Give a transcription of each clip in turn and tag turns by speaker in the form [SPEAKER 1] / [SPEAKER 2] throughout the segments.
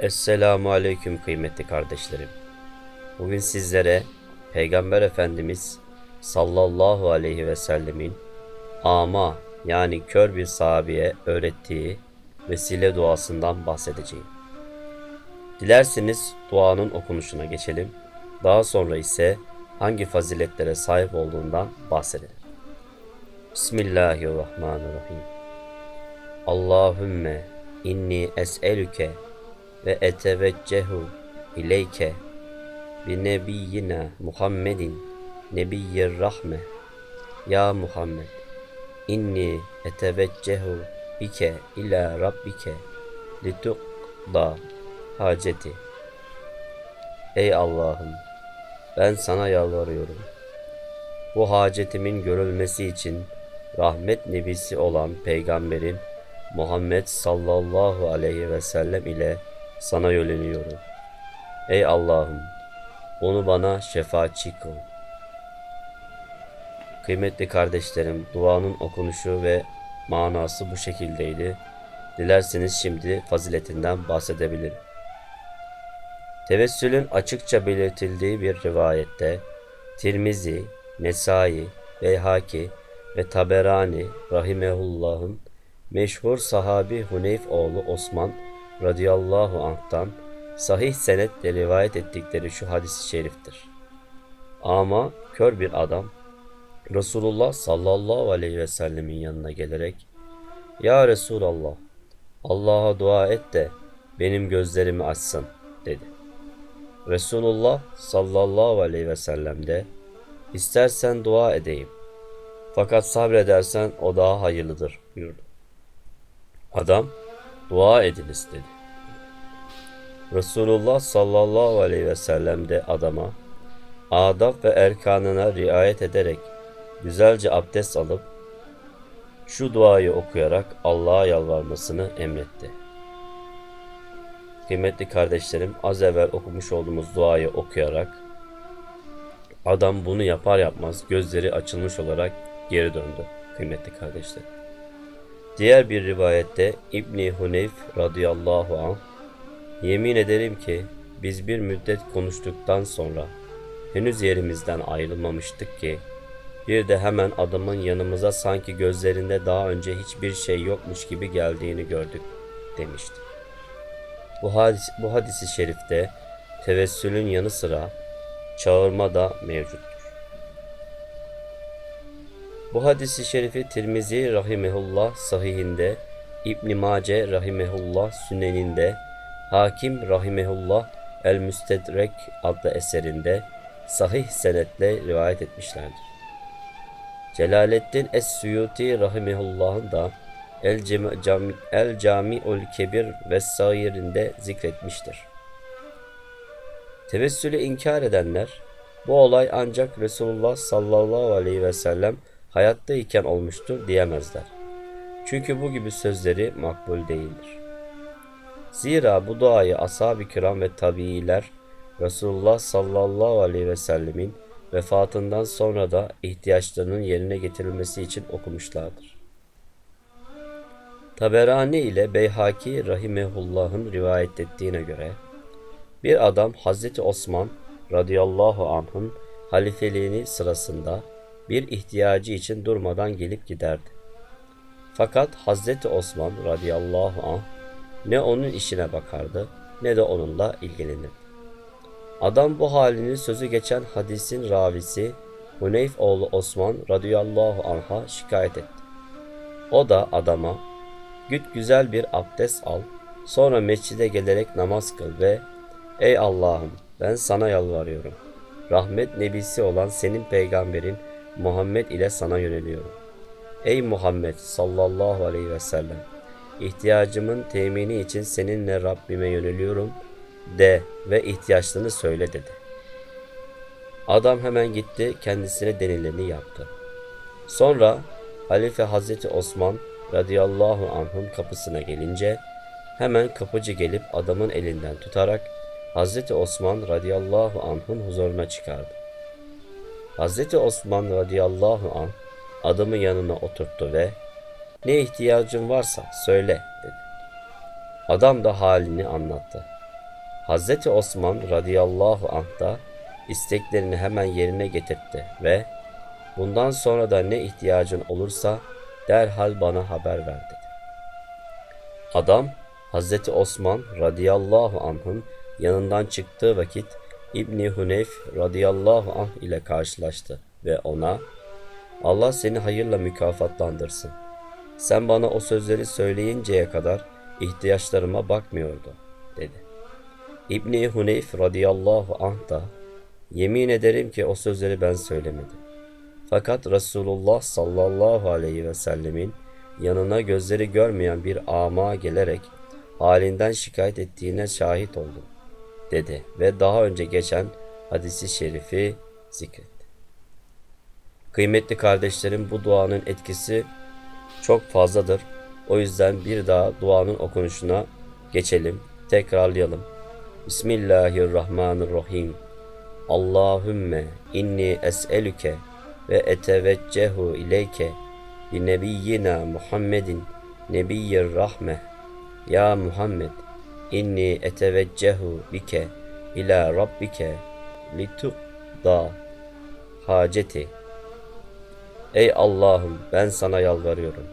[SPEAKER 1] Esselamu Aleyküm kıymetli kardeşlerim. Bugün sizlere Peygamber Efendimiz sallallahu aleyhi ve sellemin ama yani kör bir sahabeye öğrettiği vesile duasından bahsedeceğim. Dilerseniz duanın okunuşuna geçelim. Daha sonra ise hangi faziletlere sahip olduğundan bahsedelim. Bismillahirrahmanirrahim. Allahümme inni es'elüke ve eteveccehu ileyke bi nebiyyina Muhammedin nebiyyir rahme ya Muhammed inni eteveccehu bike ila rabbike litukda haceti Ey Allah'ım ben sana yalvarıyorum. Bu hacetimin görülmesi için rahmet nebisi olan peygamberin Muhammed sallallahu aleyhi ve sellem ile sana yöneliyorum. Ey Allah'ım onu bana şefaatçi kıl. Kıymetli kardeşlerim duanın okunuşu ve manası bu şekildeydi. Dilerseniz şimdi faziletinden bahsedebilirim. Tevessülün açıkça belirtildiği bir rivayette Tirmizi, Nesai, Beyhaki ve Taberani rahimehullah'ın meşhur sahabi Huneyf oğlu Osman radıyallahu anh'tan sahih senetle rivayet ettikleri şu hadis-i şeriftir. Ama kör bir adam Resulullah sallallahu aleyhi ve sellemin yanına gelerek Ya Resulallah Allah'a dua et de benim gözlerimi açsın dedi. Resulullah sallallahu aleyhi ve sellem de istersen dua edeyim. Fakat sabredersen o daha hayırlıdır buyurdu. Adam dua ediniz dedi. Resulullah sallallahu aleyhi ve sellem de adama adab ve erkanına riayet ederek güzelce abdest alıp şu duayı okuyarak Allah'a yalvarmasını emretti. Kıymetli kardeşlerim az evvel okumuş olduğumuz duayı okuyarak adam bunu yapar yapmaz gözleri açılmış olarak geri döndü kıymetli kardeşlerim. Diğer bir rivayette İbni Huneyf radıyallahu anh Yemin ederim ki biz bir müddet konuştuktan sonra henüz yerimizden ayrılmamıştık ki bir de hemen adamın yanımıza sanki gözlerinde daha önce hiçbir şey yokmuş gibi geldiğini gördük demişti. Bu hadis, bu hadisi şerifte tevessülün yanı sıra çağırma da mevcuttur. Bu hadisi şerifi Tirmizi rahimehullah sahihinde, İbn Mace rahimehullah süneninde, Hakim rahimehullah El Müstedrek adlı eserinde sahih senetle rivayet etmişlerdir. Celaleddin Es-Suyuti rahimehullah'ın da El, Cami, El Cami'ul Kebir vesairinde zikretmiştir. Tevessülü inkar edenler bu olay ancak Resulullah sallallahu aleyhi ve sellem hayattayken olmuştur diyemezler. Çünkü bu gibi sözleri makbul değildir. Zira bu duayı ashab-ı kiram ve tabiiler Resulullah sallallahu aleyhi ve sellemin vefatından sonra da ihtiyaçlarının yerine getirilmesi için okumuşlardır. Taberani ile Beyhaki rahimehullah'ın rivayet ettiğine göre bir adam Hazreti Osman radıyallahu anh'ın halifeliğini sırasında bir ihtiyacı için durmadan gelip giderdi. Fakat Hazreti Osman radıyallahu anh ne onun işine bakardı ne de onunla ilgilenirdi. Adam bu halini sözü geçen hadisin ravisi Huneyf oğlu Osman radıyallahu anh'a şikayet etti. O da adama güt güzel bir abdest al sonra mescide gelerek namaz kıl ve ey Allah'ım ben sana yalvarıyorum. Rahmet nebisi olan senin peygamberin Muhammed ile sana yöneliyorum. Ey Muhammed sallallahu aleyhi ve sellem ihtiyacımın temini için seninle Rabbime yöneliyorum de ve ihtiyaçlarını söyle dedi. Adam hemen gitti kendisine denileni yaptı. Sonra Halife Hazreti Osman radıyallahu anh'ın kapısına gelince hemen kapıcı gelip adamın elinden tutarak Hazreti Osman radıyallahu anh'ın huzuruna çıkardı. Hazreti Osman radıyallahu anh adamı yanına oturttu ve ne ihtiyacın varsa söyle dedi. Adam da halini anlattı. Hazreti Osman radıyallahu anh da isteklerini hemen yerine getirtti ve bundan sonra da ne ihtiyacın olursa derhal bana haber ver dedi. Adam Hazreti Osman radıyallahu anh'ın yanından çıktığı vakit İbni Huneyf radıyallahu anh ile karşılaştı ve ona Allah seni hayırla mükafatlandırsın. Sen bana o sözleri söyleyinceye kadar ihtiyaçlarıma bakmıyordu dedi. İbni Huneyf radıyallahu anh da yemin ederim ki o sözleri ben söylemedim. Fakat Resulullah sallallahu aleyhi ve sellemin yanına gözleri görmeyen bir ama gelerek halinden şikayet ettiğine şahit oldum dedi ve daha önce geçen hadisi şerifi zikretti. Kıymetli kardeşlerim bu duanın etkisi çok fazladır. O yüzden bir daha duanın okunuşuna geçelim, tekrarlayalım. Bismillahirrahmanirrahim. Allahümme inni es'elüke ve eteveccehu ileyke bi nebiyyina Muhammedin nebiyyir rahme. Ya Muhammed inni eteveccehu bike ila rabbike litukda haceti. Ey Allah'ım ben sana yalvarıyorum.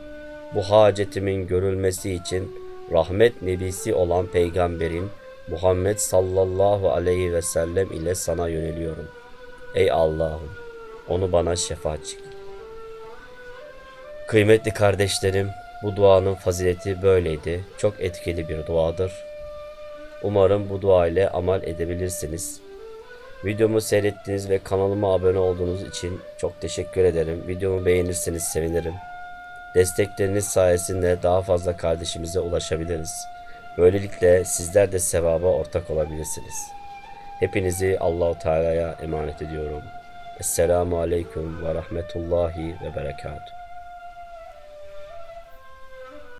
[SPEAKER 1] Bu hacetimin görülmesi için rahmet nebisi olan peygamberin Muhammed sallallahu aleyhi ve sellem ile sana yöneliyorum. Ey Allah'ım onu bana şefaatçi kıl. Kıymetli kardeşlerim bu duanın fazileti böyleydi. Çok etkili bir duadır. Umarım bu dua ile amel edebilirsiniz. Videomu seyrettiğiniz ve kanalıma abone olduğunuz için çok teşekkür ederim. Videomu beğenirseniz sevinirim. Destekleriniz sayesinde daha fazla kardeşimize ulaşabiliriz. Böylelikle sizler de sevaba ortak olabilirsiniz. Hepinizi Allahu Teala'ya emanet ediyorum. Esselamu Aleyküm ve Rahmetullahi ve Berekatuhu.